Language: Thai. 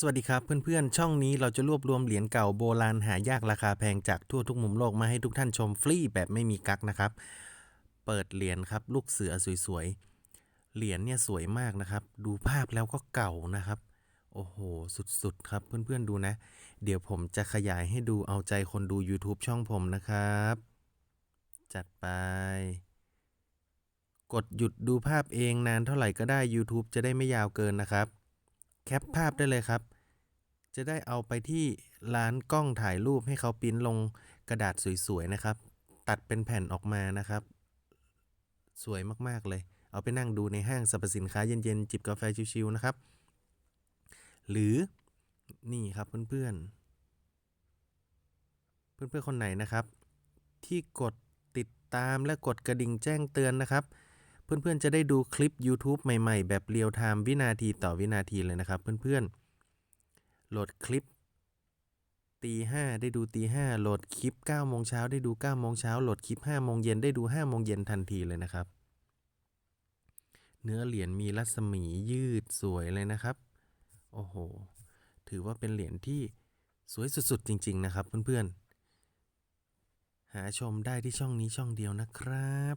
สวัสดีครับเพื่อนๆ ช่องนี้เราจะรวบรวมเหรียญเก่าโบราณหายากราคาแพงจากทั่วทุกมุมโลกมาให้ทุกท่านชมฟรีแบบไม่มีกักนะครับ เปิดเหรียญครับลูกเสือสวยๆ เหรียญเนี่ยสวยมากนะครับ ดูภาพแล้วก็เก่านะครับ โอ้โห สุดๆ ครับเพื่อนๆดูนะ เดี๋ยวผมจะขยายให้ดูเอาใจคนดู YouTube ช่องผมนะครับ จัดไป กดหยุดดูภาพเองนานเท่าไหร่ก็ได้ YouTube จะได้ไม่ยาวเกินนะครับ แคปภาพได้เลยครับ จะได้เอาไปที่ร้านกล้องถ่ายรูปให้เขาปิ้นลงกระดาษสวยๆนะครับ ตัดเป็นแผ่นออกมานะครับ สวยมากๆเลย เอาไปนั่งดูในห้างสรรพสินค้าเย็นๆจิบกาแฟชิวๆนะครับ หรือนี่ครับเพื่อนๆ เพื่อนๆคนไหนนะครับ ที่กดติดตามและกดกระดิ่งแจ้งเตือนนะครับ เพื่อนๆจะได้ดูคลิป YouTube ใหม่ๆ แบบเรียลไทม์วินาทีต่อวินาทีเลยนะครับ เพื่อนๆ โหลดคลิปตีห้าได้ดูตีห้าโหลดคลิป9โมงเช้าได้ดู9โมงเช้าโหลดคลิป5โมงเย็นได้ดู5โมงเย็นทันทีเลยนะครับ เนื้อเหรียญมีรัศมียืดสวยเลยนะครับ โอ้โห ถือว่าเป็นเหรียญที่สวยสุดๆ จริง ๆ นะครับ เพื่อนๆ หาชมได้ที่ช่องนี้ช่องเดียวนะครับ